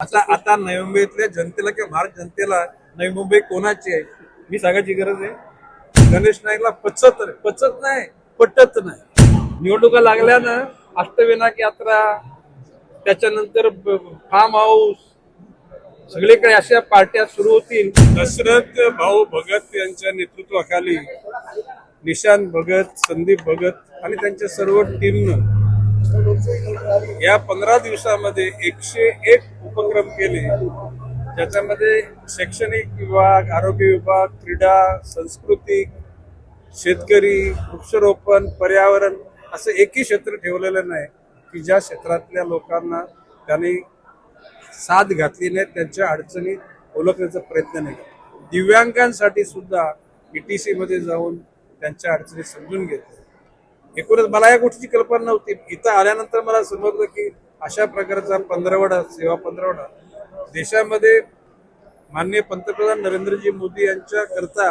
आता आता नवी मुंबईतल्या जनतेला किंवा भारत जनतेला नवी मुंबई कोणाची आहे? मी सांगायची गरज आहे. गणेश नाईकला पचत पचत नाही पटत नाही. निवडणुका लागल्यानं अष्टविनायक यात्रा त्याच्यानंतर फार्म हाऊस सगळीकडे अशा पार्ट्या सुरू होतील. दशरथ भाऊ भगत यांच्या नेतृत्वाखाली निशांत भगत संदीप भगत आणि त्यांच्या सर्व टीमनं या पंधरा दिवसामध्ये एकशे एक उपक्रम केले. ज्याच्यामध्ये शैक्षणिक विभाग आरोग्य विभाग क्रीडा सांस्कृतिक शेतकरी वृक्षरोपण पर्यावरण असं एकही क्षेत्र ठेवलेलं नाही की ज्या क्षेत्रातल्या लोकांना त्यांनी साथ घातली नाही त्यांच्या अडचणी ओळखण्याचा प्रयत्न नाही दिव्यांगांसाठी सुद्धा ईटीसी मध्ये जाऊन त्यांच्या अडचणी समजून घेतल्या. एकूणच मला या गोष्टीची कल्पना नव्हती. इथं आल्यानंतर मला समजलं की अशा प्रकारचा पंधरवडा सेवा पंधरवडा देशामध्ये माननीय पंतप्रधान नरेंद्रजी मोदी यांच्या करता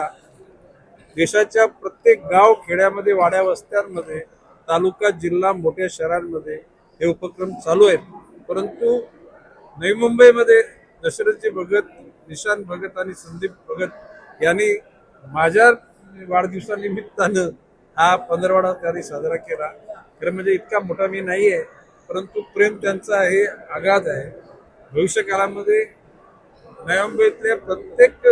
देशाच्या प्रत्येक गाव खेड्यामध्ये वाड्या वस्त्यांमध्ये तालुका जिल्हा मोठ्या शहरांमध्ये हे उपक्रम चालू आहेत. परंतु नवी मुंबईमध्ये दशरथजी भगत निशांत भगत आणि संदीप भगत यांनी माझ्या वाढदिवसानिमित्तानं हा पंधरवाडा त्यांनी साजरा केला. खरं म्हणजे इतका मोठा मी नाही आहे परंतु प्रेम त्यांचा हे आघात आहे. भविष्यकाळामध्ये नवी मुंबईतल्या प्रत्येक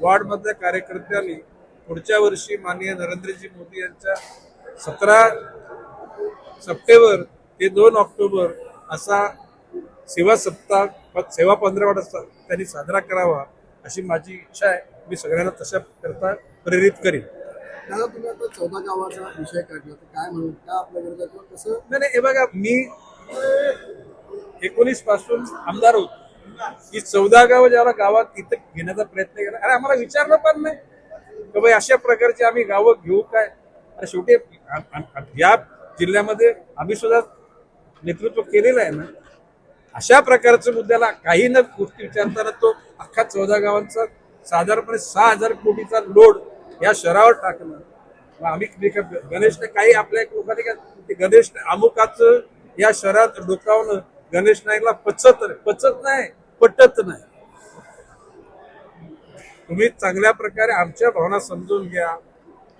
वार्डमधल्या कार्यकर्त्यांनी पुढच्या वर्षी माननीय नरेंद्रजी मोदी यांच्या सतरा सप्टेंबर ते दोन ऑक्टोबर असा सेवा सप्ताह सेवा पंधरवडा त्यांनी साजरा करावा अशी माझी इच्छा आहे. मी सगळ्यांना तशा करता प्रेरित करीन. दादा तुम्ही आता चौदा गावाचा विषय काढला तर काय म्हणून? का आपल्या किंवा कसं? नाही नाही हे बघा मी एकोणीसपासून आमदार होतो. ही चौदा गाव ज्याला गावात तिथं घेण्याचा प्रयत्न केला. अरे आम्हाला विचारलं पण नाही. की भाई अशा प्रकारची आम्ही गावं घेऊ काय? अरे शेवटी या जिल्ह्यामध्ये आम्ही सुद्धा नेतृत्व केलेलं आहे ना. अशा प्रकारच्या मुद्द्याला काही न गोष्टी विचारताना तो अख्खा चौदा गावांचा साधारणपणे सहा हजार कोटीचा लोड या शहरावर टाकणं आम्ही गणेशने काही आपल्या एक लोकांनी का गणेश अमुकाचं या शहरात डोकावणं गणेश नाईकला पचत पचत नाही पटत नाही. तुम्ही चांगल्या प्रकारे आमच्या भावना समजून घ्या.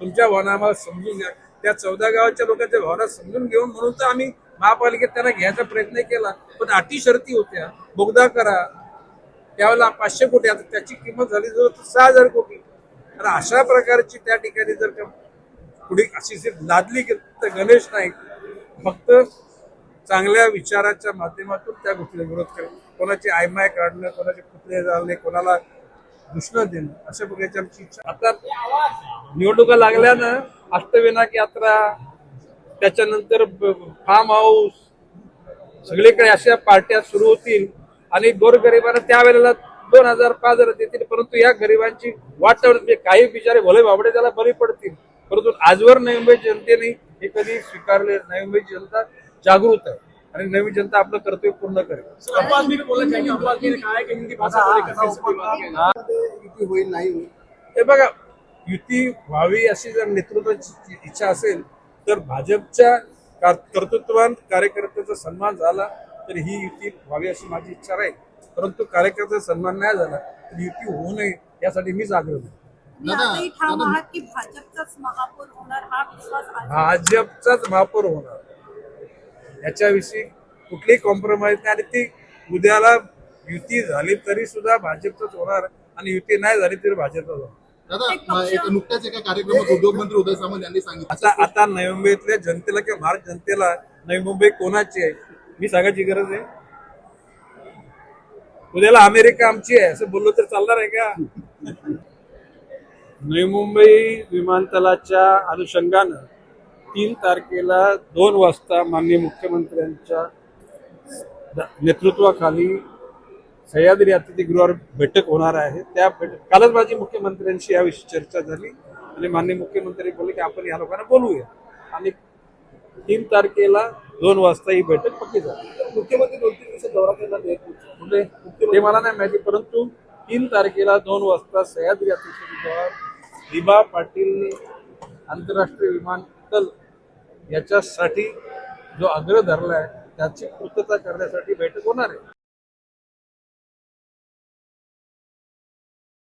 तुमच्या भावना आम्हाला समजून घ्या. त्या चौदा गावाच्या लोकांच्या भावना समजून घेऊन म्हणून तर आम्ही महापालिकेत त्यांना घ्यायचा प्रयत्न केला. पण अटी शर्ती होत्या. बोगदा करा. त्यावेळेला पाचशे कोटी आता त्याची किंमत झाली जवळ सहा हजार कोटी. तर अशा प्रकारची त्या ठिकाणी जर का पुढे अशी जर लादली तर गणेश नाईक फक्त चांगल्या विचाराच्या माध्यमातून त्या गोष्टीला विरोध करेल कोणाची आयमाय काढणं कोणाचे पुतळे जाळणे कोणाला दुष्ण देणं अशा प्रकारची आमची इच्छा. आता निवडणुका लागल्यानं अष्टविनायक यात्रा त्याच्यानंतर फार्म हाऊस सगळीकडे अशा पार्ट्या सुरू होतील. आणि गोरगरिबांना त्यावेळेला दोन हजार पाच हजार देतील परंतु या गरिबांची वाटचाल म्हणजे काही बिचारे भले बाबडे त्याला बरी पडतील. परंतु आजवर नवी मुंबई जनतेने हे कधी स्वीकारले नवी मुंबई जनता जागृत आहे आणि नवी जनता आपलं कर्तव्य पूर्ण करेल. युती होईल नाही होईल हे बघा युती व्हावी अशी जर नेतृत्वाची इच्छा असेल तर भाजपच्या कर्तृत्वान कार्यकर्त्याचा सन्मान झाला तर ही युती व्हावी अशी माझी इच्छा राहील. परंतु कार्यकर्त्याचा सन्मान नाही झाला तर युती होऊ नये यासाठी मीच आग्रह भाजपचाच महापौर होणार हा विश्वास भाजपचाच महापौर होणार. याच्याविषयी कुठलीही कॉम्प्रोमाइज नाही आणि ती उद्याला युती झाली तरी सुद्धा भाजपचंच होणार आणि युती नाही झाली तरी भाजपच होणार. दादा एक पक्ष- एक नुकत्याच एका कार्यक्रमात उद्योगमंत्री उदय सामंत यांनी सांगितलं. आता आता नवी मुंबईतल्या जनतेला किंवा भारत जनतेला नवी मुंबई कोणाची आहे? मी सांगायची गरज आहे. उद्याला अमेरिका आमची आहे असं बोललो तर चालणार आहे का? नवी मुंबई विमानतळाच्या अनुषंगानं तीन तारखेला दोन वाजता माननीय मुख्यमंत्र्यांच्या नेतृत्वाखाली सह्याद्री अतिथीगृहावर बैठक होणार आहे. त्या बैठक कालच माझी मुख्यमंत्र्यांशी याविषयी चर्चा झाली आणि माननीय मुख्यमंत्री बोलले की आपण या लोकांना बोलूया. आणि तीन तारखेला दोन वाजता ही बैठक पक्की झाली मुख्यमंत्री दोन तीन दिवसात दौरा आहेत. म्हणजे ते मला नाही माहिती परंतु तीन तारखेला दोन वाजता सह्याद्री अतिथीगृहावर दिबा पाटील आंतरराष्ट्रीय विमानतळ याच्यासाठी जो आग्रह धरलाय त्याची पूर्तता करण्यासाठी बैठक होणार आहे